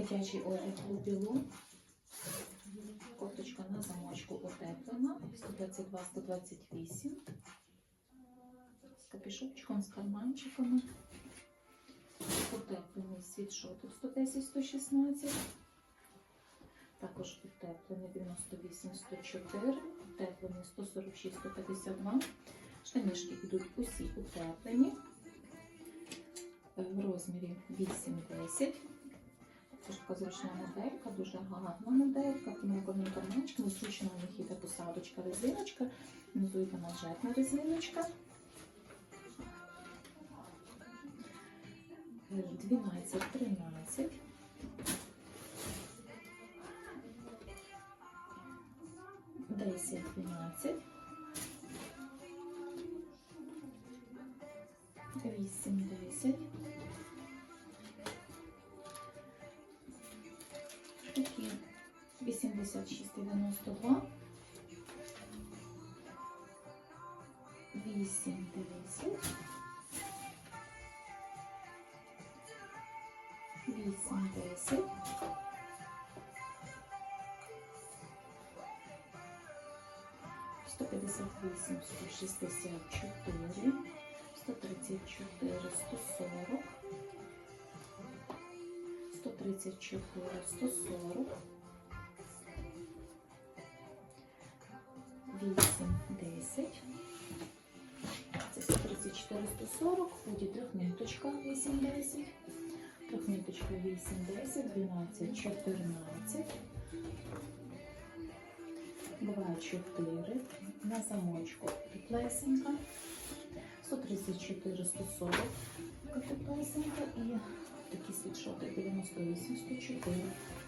Дитячий одяг білу. Кофточка на замочку утеплена. 122-128. З капішочком, з карманчиками. Утеплений світшотик 110-116. Також утеплений 98-104. Утеплений 146-152. Штанішки йдуть усі утеплені. Е, В розмірі 8-10. Це ж така моделька, дуже гарна моделька. Мілковим карманчиком, зручно у них іде посадочка, резиночка, внизу йде манжетна резиночка. Е, 12-13. Десять, дванадцять. Вісім, десять. Такі 86,92, 8, 10, 8, 10, 158, 164, 134, 140, 134, 140, 8, 10. Це 134, 140, буде трьохниточка 8, 10, трьохниточка 8, 10, 12, 14. Буває 4 на замочку теплесенька, 134, 140 теплесенька. І такі світшоти 98, 104.